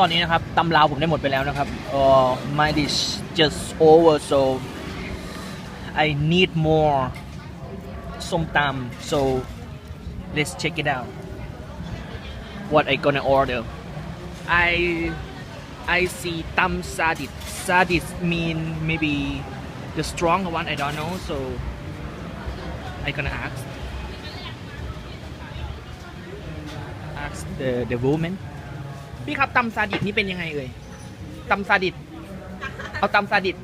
ตอนนี้นะครับตำลาวผมได้หมดไปแล้วนะครับเอ่อ my dish just over so I need more ส้มตำ so let's check it out what I gonna order I I see tam sadit sadit mean maybe the strong one I don't know so I gonna ask ask the the woman พี่ครับตำซาดิสนี่เป็นยังไงเอ่ยตำซาดิสเอาตำซาดิส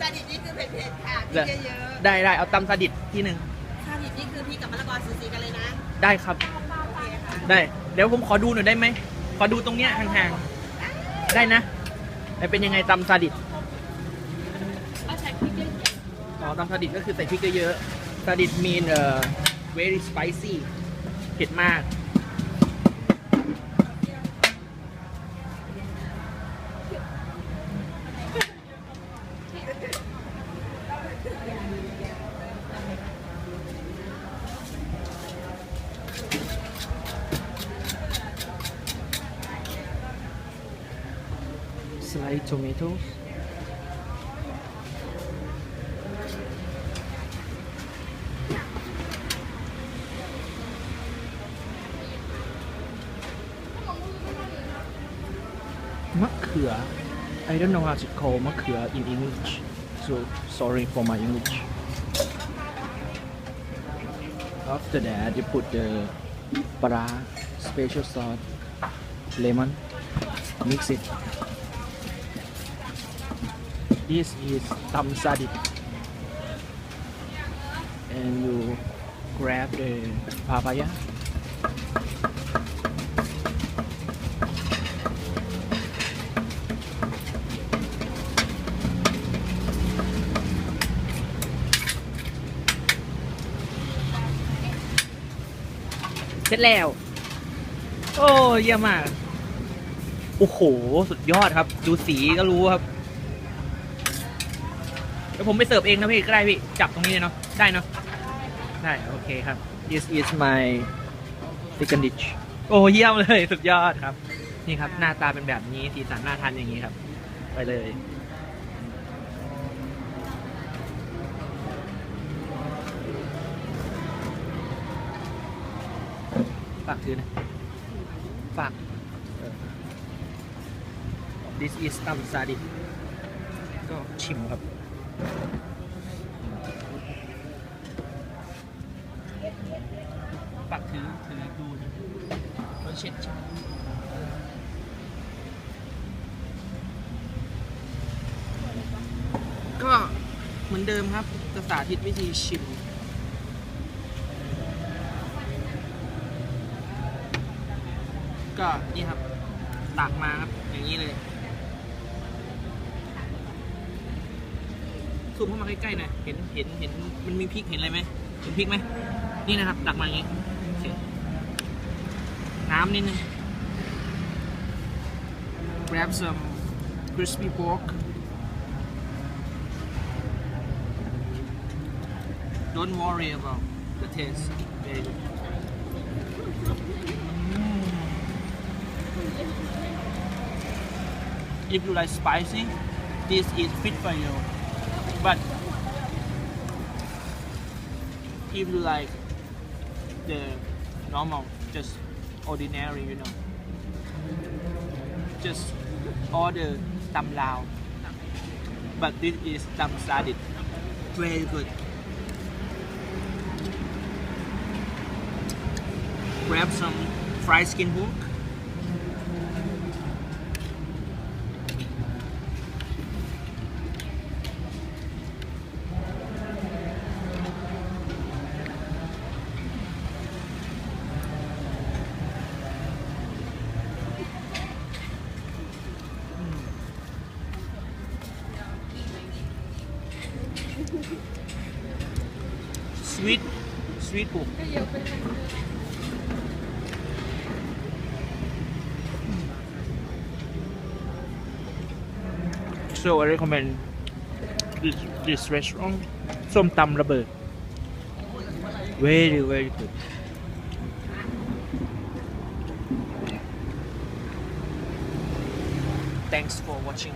ซาดิสนี่คือเผ็ดๆค่ะพได้ริกเยอะได้ได้เอาตำซาดิสที่หนึ่งๆซาดิสนี่คือพริกกับมะละกอสูสีกันเลยนะได้ครับ โอเคค่ะได้เดี๋ยวผมขอดูหน่อยได้ไหมขอดูตรงเนี้ยห่างๆได้นะแต่เป็นยังไงตำซาดิสอ๋อตำซาดิสก็คือใส่พริกเยอะๆซาดิส mean เอ่อ very spicy เผ็ดมาก sliced tomatoes. Makua. I don't know how to call makua in English, so sorry for my English. After that, you put the para, special sauce, lemon, mix it this is tam sadit and you grab the papaya เสร็จแล้ว โอ้เยี่ยมมาก โอ้โห สุดยอดครับ ดูสีก็รู้ครับเดี๋ยวผมไปเสิร์ฟเองนะพี่ก็ได้พี่ จับตรงนี้เลยเนาะ ได้เนาะ ได้ โอเคครับ this is my second dish โอ้เยี่ยมเลย สุดยอดครับ นี่ครับ หน้าตาเป็นแบบนี้ สีสันน่าทานอย่างนี้ครับ ไปเลย ฝากถือนะ ฝาก this is ตำซาดิสก็ชิมครับ ฝากถือถือดูนะแล้วเช็ดช็ดก็เหมือนเดิมครับจะสาธิตวิธีชิมก็นี่ครับตักมาครับ อย่างนี้เลย ซูมเข้ามาใกล้ๆหน่อยเห็นเห็นเห็นมันมีพริกเห็นอะไรไหมเห็นพริกไหมนี่นะครับตักมาอย่างนี้น้ำนิดนึง grab some crispy pork don't worry about the taste very good if you like spicy, this is fit for you. But if you like the normal, just ordinary, you know, just order tam lao. But this is tam sadit. Very good. Grab some fried skin pork. sweet sweet po. So I recommend this, this restaurant, Som Tam Rubber. Very, very good. Thanks for watching.